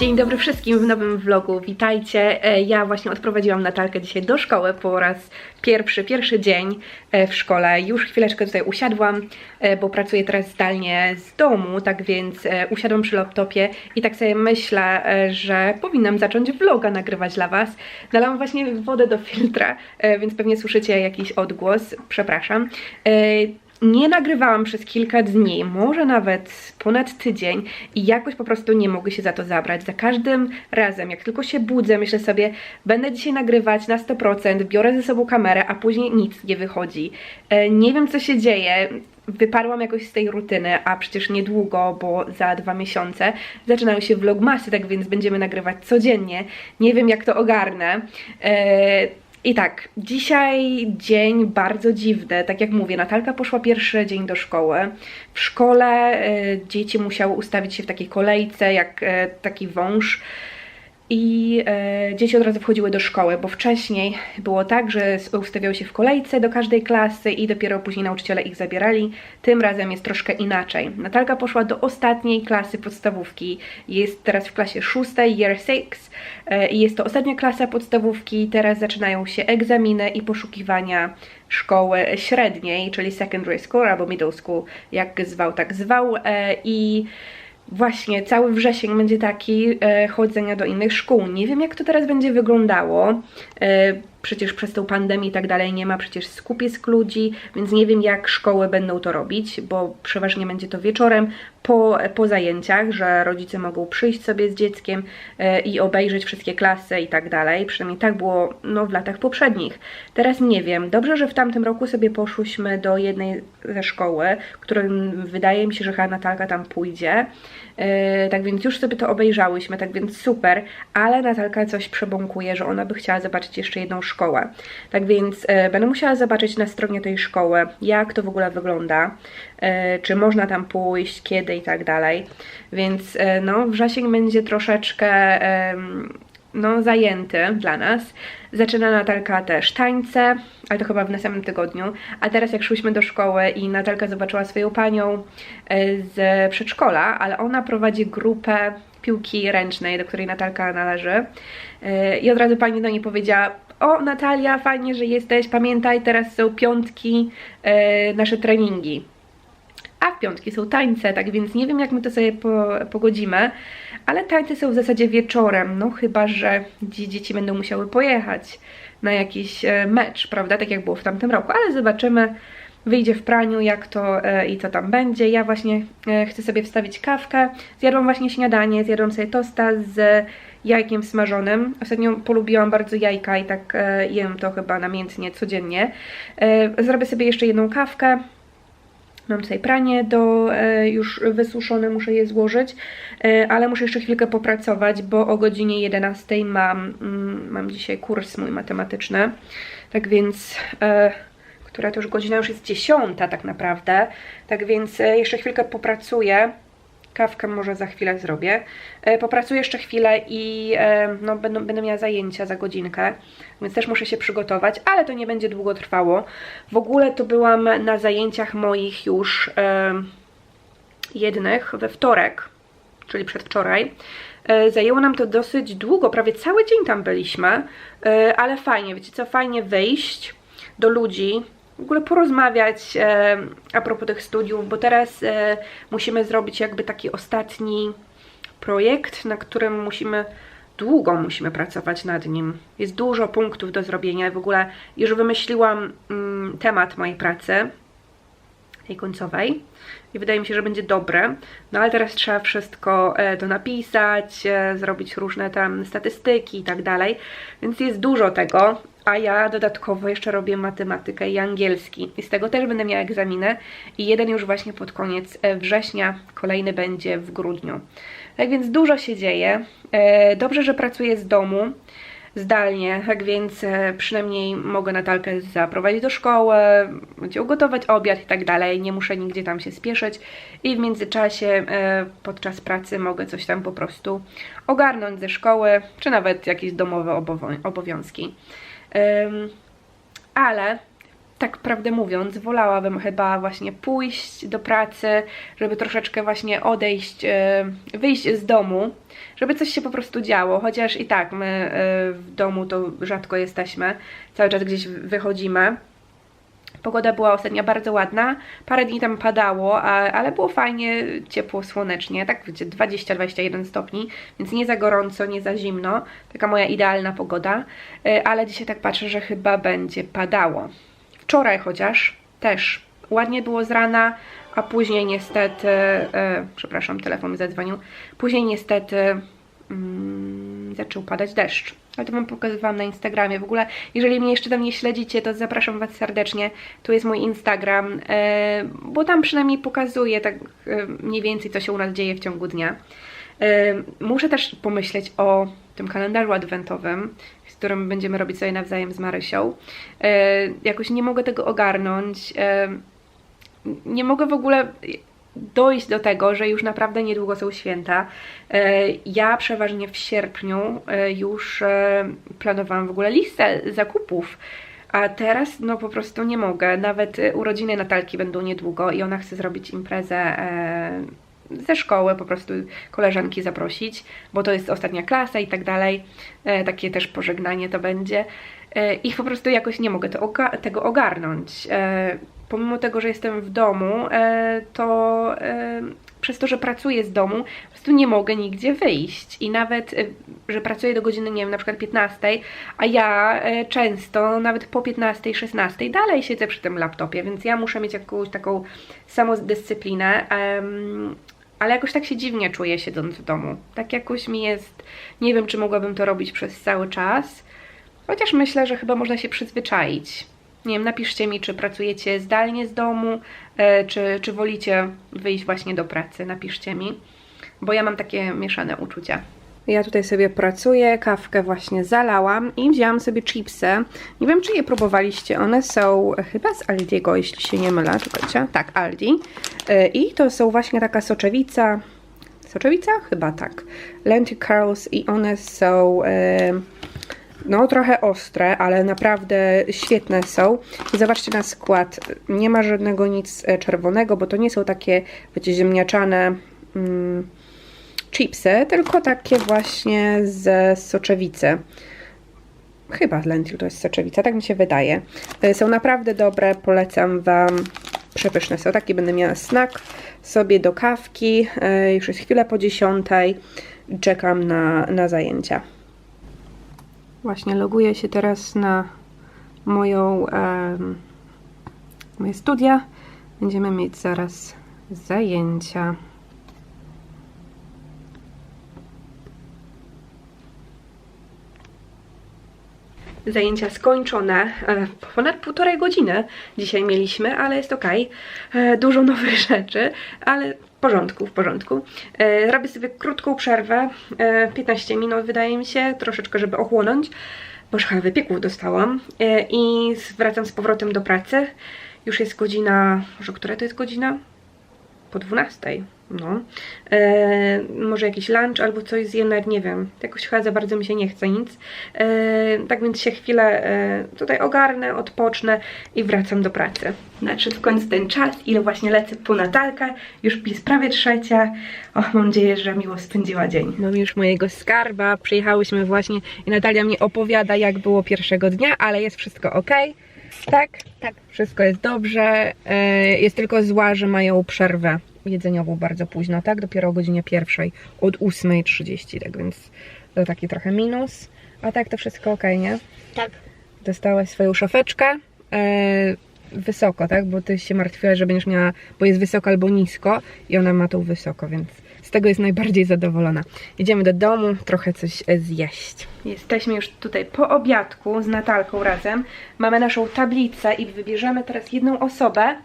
Dzień dobry wszystkim w nowym vlogu, witajcie. E, Ja właśnie odprowadziłam Natalkę dzisiaj do szkoły po raz pierwszy, pierwszy dzień e, w szkole. Już chwileczkę tutaj usiadłam, e, bo pracuję teraz zdalnie z domu, tak więc usiadłam przy laptopie i tak sobie myślę, że powinnam zacząć vloga nagrywać dla Was. Nalałam właśnie wodę do filtra, więc pewnie słyszycie jakiś odgłos, przepraszam. Nie nagrywałam przez kilka dni, może nawet ponad tydzień i jakoś po prostu nie mogę się za to zabrać. Za każdym razem, jak tylko się budzę, myślę sobie, będę dzisiaj nagrywać na 100%, biorę ze sobą kamerę, a później nic nie wychodzi. E, Nie wiem, co się dzieje. Wyparłam jakoś z tej rutyny, a przecież niedługo, bo za dwa miesiące zaczynają się vlogmasy, tak więc będziemy nagrywać codziennie. Nie wiem, jak to ogarnę. E, i tak, dzisiaj dzień bardzo dziwny. Tak jak mówię, Natalka poszła pierwszy dzień do szkoły. W szkole e, dzieci musiały ustawić się w takiej kolejce, jak e, taki wąż. I e, dzieci od razu wchodziły do szkoły, bo wcześniej było tak, że ustawiały się w kolejce do każdej klasy i dopiero później nauczyciele ich zabierali. Tym razem jest troszkę inaczej. Natalka poszła do ostatniej klasy podstawówki. Jest teraz w klasie szóstej, year six. E, I jest to ostatnia klasa podstawówki. Teraz zaczynają się egzaminy i poszukiwania szkoły średniej, czyli secondary school albo middle school, jak zwał, tak zwał. E, I Właśnie, cały wrzesień będzie taki e, chodzenia do innych szkół. Nie wiem, jak to teraz będzie wyglądało. E, przecież przez tą pandemię i tak dalej nie ma przecież skupisk ludzi, więc nie wiem, jak szkoły będą to robić, bo przeważnie będzie to wieczorem po, po zajęciach, że rodzice mogą przyjść sobie z dzieckiem e, i obejrzeć wszystkie klasy i tak dalej. Przynajmniej tak było no, w latach poprzednich. Teraz nie wiem. Dobrze, że w tamtym roku sobie poszłyśmy do jednej ze szkoły, którym wydaje mi się, że chyba Natalka tam pójdzie. E, tak więc już sobie to obejrzałyśmy, tak więc super, ale Natalka coś przebąkuje, że ona by chciała zobaczyć jeszcze jedną szkołę. Tak więc e, będę musiała zobaczyć na stronie tej szkoły, jak to w ogóle wygląda, e, czy można tam pójść, kiedy i tak dalej. Więc e, no, wrzesień będzie troszeczkę no, zajęty dla nas. Zaczyna Natalka też tańce, ale to chyba w następnym tygodniu. A teraz jak szłyśmy do szkoły i Natalka zobaczyła swoją panią z przedszkola, ale ona prowadzi grupę piłki ręcznej, do której Natalka należy. I od razu pani do niej powiedziała, o Natalia, fajnie, że jesteś, pamiętaj, teraz są piątki, e, nasze treningi. A w piątki są tańce, tak więc nie wiem jak my to sobie po, pogodzimy, ale tańce są w zasadzie wieczorem, no chyba, że dzi- dzieci będą musiały pojechać na jakiś e, mecz, prawda, tak jak było w tamtym roku, ale zobaczymy, wyjdzie w praniu jak to e, i co tam będzie. Ja właśnie e, chcę sobie wstawić kawkę, zjadłam właśnie śniadanie, zjadłam sobie tosta z jajkiem smażonym. Ostatnio polubiłam bardzo jajka i tak e, jem to chyba namiętnie codziennie. E, zrobię sobie jeszcze jedną kawkę, Mam tutaj pranie do e, już wysuszone, muszę je złożyć, ale muszę jeszcze chwilkę popracować, bo o godzinie 11 mam, mm, mam dzisiaj kurs mój matematyczny. Tak więc, która to już godzina już jest 10 tak naprawdę. Tak więc jeszcze chwilkę popracuję. Kawkę może za chwilę zrobię. E, Popracuję jeszcze chwilę i e, no, będę, będę miała zajęcia za godzinkę, więc też muszę się przygotować, ale to nie będzie długo trwało. W ogóle to byłam na zajęciach moich już e, jednych we wtorek, czyli przedwczoraj. Zajęło nam to dosyć długo, prawie cały dzień tam byliśmy, ale fajnie, wiecie co, fajnie wyjść do ludzi, w ogóle porozmawiać e, a propos tych studiów, bo teraz e, musimy zrobić jakby taki ostatni projekt, na którym musimy długo musimy pracować nad nim. Jest dużo punktów do zrobienia. W ogóle już wymyśliłam mm, temat mojej pracy, tej końcowej i wydaje mi się, że będzie dobre. No ale teraz trzeba wszystko e, to napisać, e, zrobić różne tam statystyki i tak dalej, więc jest dużo tego, a ja dodatkowo jeszcze robię matematykę i angielski i z tego też będę miała egzaminy i jeden już właśnie pod koniec e, września, kolejny będzie w grudniu. Tak więc dużo się dzieje. E, Dobrze, że pracuję z domu zdalnie, tak więc e, przynajmniej mogę Natalkę zaprowadzić do szkoły, ugotować obiad i tak dalej, nie muszę nigdzie tam się spieszyć i w międzyczasie podczas pracy mogę coś tam po prostu ogarnąć ze szkoły, czy nawet jakieś domowe obowiązki. Ale tak prawdę mówiąc, wolałabym chyba właśnie pójść do pracy, żeby troszeczkę właśnie odejść, e, wyjść z domu, żeby coś się po prostu działo, chociaż i tak my e, w domu to rzadko jesteśmy, cały czas gdzieś wychodzimy. Pogoda była ostatnio bardzo ładna, parę dni tam padało, ale było fajnie, ciepło, słonecznie, tak wiecie, 20-21 stopni, więc nie za gorąco, nie za zimno, taka moja idealna pogoda, E, ale dzisiaj tak patrzę, że chyba będzie padało. Wczoraj chociaż też ładnie było z rana, a później niestety, e, przepraszam, telefon zadzwonił, później niestety mm, zaczął padać deszcz. Ale to wam pokazywałam na Instagramie. W ogóle, jeżeli mnie jeszcze tam nie śledzicie, to zapraszam was serdecznie. Tu jest mój Instagram, e, bo tam przynajmniej pokazuję tak e, mniej więcej, co się u nas dzieje w ciągu dnia. E, muszę też pomyśleć o tym kalendarzu adwentowym, z którym będziemy robić sobie nawzajem z Marysią. Jakoś nie mogę tego ogarnąć. Nie mogę w ogóle dojść do tego, że już naprawdę niedługo są święta. E, Ja przeważnie w sierpniu e, już e, planowałam w ogóle listę zakupów. A teraz no po prostu nie mogę. Nawet urodziny Natalki będą niedługo i ona chce zrobić imprezę ze szkoły, po prostu koleżanki zaprosić, bo to jest ostatnia klasa i tak dalej. Takie też pożegnanie to będzie. I po prostu jakoś nie mogę oga- tego ogarnąć. Pomimo tego, że jestem w domu, e, to e, przez to, że pracuję z domu, po prostu nie mogę nigdzie wyjść. I nawet, e, że pracuję do godziny, nie wiem, na przykład 15, a ja często nawet po 15, 16 dalej siedzę przy tym laptopie, więc ja muszę mieć jakąś taką samodyscyplinę. ale jakoś tak się dziwnie czuję siedząc w domu. Tak jakoś mi jest, nie wiem czy mogłabym to robić przez cały czas, chociaż myślę, że chyba można się przyzwyczaić. Nie wiem, napiszcie mi, czy pracujecie zdalnie z domu, e, czy, czy wolicie wyjść właśnie do pracy. Napiszcie mi, bo ja mam takie mieszane uczucia. Ja tutaj sobie pracuję, kawkę właśnie zalałam i wzięłam sobie chipsy. Nie wiem, czy je próbowaliście. One są chyba z Aldiego, jeśli się nie mylę. Czekajcie. Tak, Aldi. E, I to są właśnie taka soczewica. Soczewica? Chyba tak. Lentil curls i one są... E, no, trochę ostre, ale naprawdę świetne są. I zobaczcie na skład. Nie ma żadnego nic e, czerwonego, bo to nie są takie, wiecie, ziemniaczane mm, chipsy, tylko takie właśnie z soczewicy. Chyba lentil to jest soczewica, tak mi się wydaje. E, Są naprawdę dobre, polecam Wam. Przepyszne są. Taki będę miała snack sobie do kawki. E, Już jest chwilę po dziesiątej. Czekam na, na zajęcia. Właśnie loguję się teraz na moją moje studia. Będziemy mieć zaraz zajęcia. Zajęcia skończone. E, Ponad półtorej godziny dzisiaj mieliśmy, ale jest ok. Dużo nowych rzeczy, ale w porządku, w porządku. E, Robię sobie krótką przerwę, e, 15 minut wydaje mi się, troszeczkę, żeby ochłonąć, bo chyba wypieków dostałam. E, I wracam z powrotem do pracy. Już jest godzina, może która to jest godzina? po 12. No. E, może jakiś lunch albo coś zjem, nawet nie wiem. Jakoś chyba za bardzo mi się nie chce nic. E, tak więc się chwilę e, tutaj ogarnę, odpocznę i wracam do pracy. Nadszedł w końcu ten czas, ile właśnie lecę po Natalkę. Już jest prawie trzecia. O, mam nadzieję, że miło spędziła dzień. Mam już mojego skarba. Przyjechałyśmy właśnie i Natalia mi opowiada, jak było pierwszego dnia, ale jest wszystko ok. Tak? Tak. Wszystko jest dobrze. E, Jest tylko zła, że mają przerwę jedzeniową bardzo późno, tak? Dopiero o godzinie pierwszej od 8.30, tak więc to taki trochę minus. A tak to wszystko ok, nie? Tak. Dostałaś swoją szafeczkę. E, wysoko, tak? Bo ty się martwiłaś, że będziesz miała, bo jest wysoko albo nisko i ona ma tą wysoko, więc z tego jest najbardziej zadowolona. Idziemy do domu, trochę coś e, zjeść. Jesteśmy już tutaj po obiadku z Natalką razem. Mamy naszą tablicę i wybierzemy teraz jedną osobę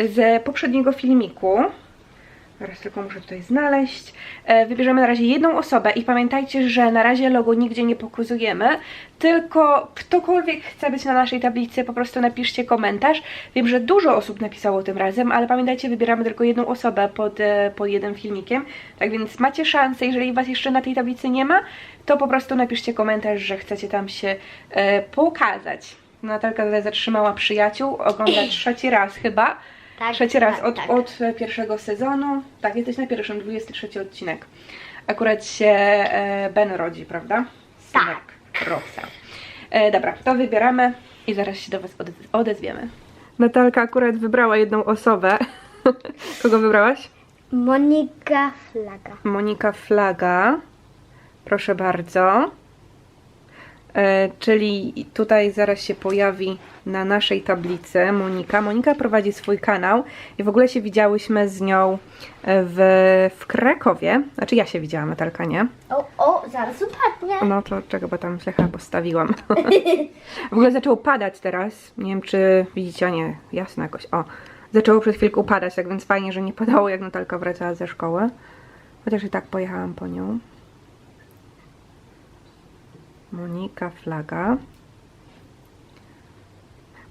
z poprzedniego filmiku. Teraz tylko muszę tutaj znaleźć. E, Wybierzemy na razie jedną osobę i pamiętajcie, że na razie logo nigdzie nie pokazujemy, tylko ktokolwiek chce być na naszej tablicy, po prostu napiszcie komentarz. Wiem, że dużo osób napisało tym razem, ale pamiętajcie, wybieramy tylko jedną osobę pod, e, pod jednym filmikiem. Tak więc macie szansę, jeżeli Was jeszcze na tej tablicy nie ma, to po prostu napiszcie komentarz, że chcecie tam się e, pokazać. Natalka tutaj zatrzymała przyjaciół, ogląda trzeci raz chyba. Tak, trzeci raz tak, od, tak. od pierwszego sezonu. Tak, jesteś na pierwszym, 23 odcinek. Akurat się e, Ben rodzi, prawda? Synek Rosa. E, dobra, to wybieramy i zaraz się do Was odez- odezwiemy. Natalka akurat wybrała jedną osobę. Kogo wybrałaś? Monika Flaga. Monika Flaga. Proszę bardzo. E, czyli tutaj zaraz się pojawi na naszej tablicy Monika. Monika prowadzi swój kanał i w ogóle się widziałyśmy z nią e, w, w Krakowie. Znaczy ja się widziałam, Natalka, nie? O, o, zaraz upadnie. No to czego, bo tam źle chyba postawiłam. w ogóle zaczęło padać teraz. Nie wiem, czy widzicie, a nie, jasno jakoś. O, zaczęło przed chwilką padać, tak więc fajnie, że nie padało, jak Natalka wracała ze szkoły. Chociaż i tak pojechałam po nią. Monika Flaga.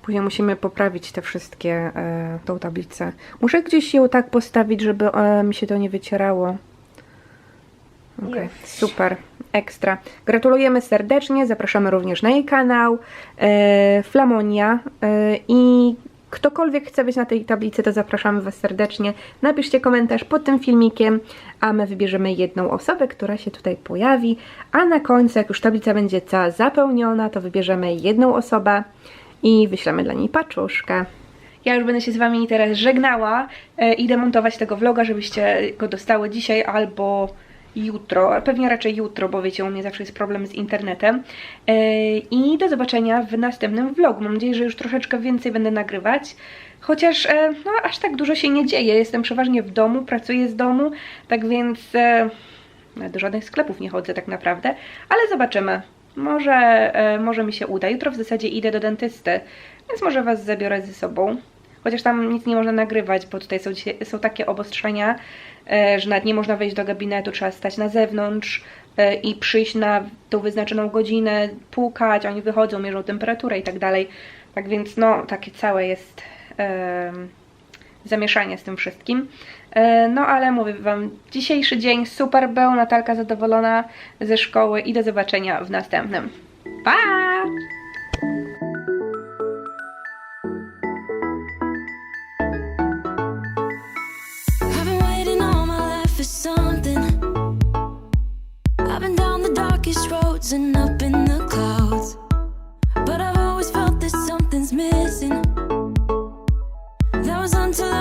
Później musimy poprawić te wszystkie, e, tą tablicę. Muszę gdzieś ją tak postawić, żeby e, mi się to nie wycierało. Już. super, ekstra. Gratulujemy serdecznie, zapraszamy również na jej kanał e, Flamonia i ktokolwiek chce być na tej tablicy, to zapraszamy Was serdecznie. Napiszcie komentarz pod tym filmikiem, a my wybierzemy jedną osobę, która się tutaj pojawi, a na końcu, jak już tablica będzie cała zapełniona, to wybierzemy jedną osobę i wyślemy dla niej paczuszkę. Ja już będę się z Wami teraz żegnała. E, idę montować tego vloga, żebyście go dostały dzisiaj albo jutro, pewnie raczej jutro, bo wiecie, u mnie zawsze jest problem z internetem. E, I do zobaczenia w następnym vlogu. Mam nadzieję, że już troszeczkę więcej będę nagrywać. Chociaż e, no, aż tak dużo się nie dzieje. Jestem przeważnie w domu, pracuję z domu, tak więc e, no, do żadnych sklepów nie chodzę tak naprawdę, ale zobaczymy. Może, może mi się uda. Jutro w zasadzie idę do dentysty, więc może Was zabiorę ze sobą. Chociaż tam nic nie można nagrywać, bo tutaj są, są takie obostrzenia, że nawet nie można wejść do gabinetu, trzeba stać na zewnątrz e, i przyjść na tą wyznaczoną godzinę, pukać, oni wychodzą, mierzą temperaturę i tak dalej. Tak więc no, takie całe jest zamieszanie z tym wszystkim. E, No ale mówię Wam, dzisiejszy dzień super był, Natalka zadowolona ze szkoły i do zobaczenia w następnym. Pa!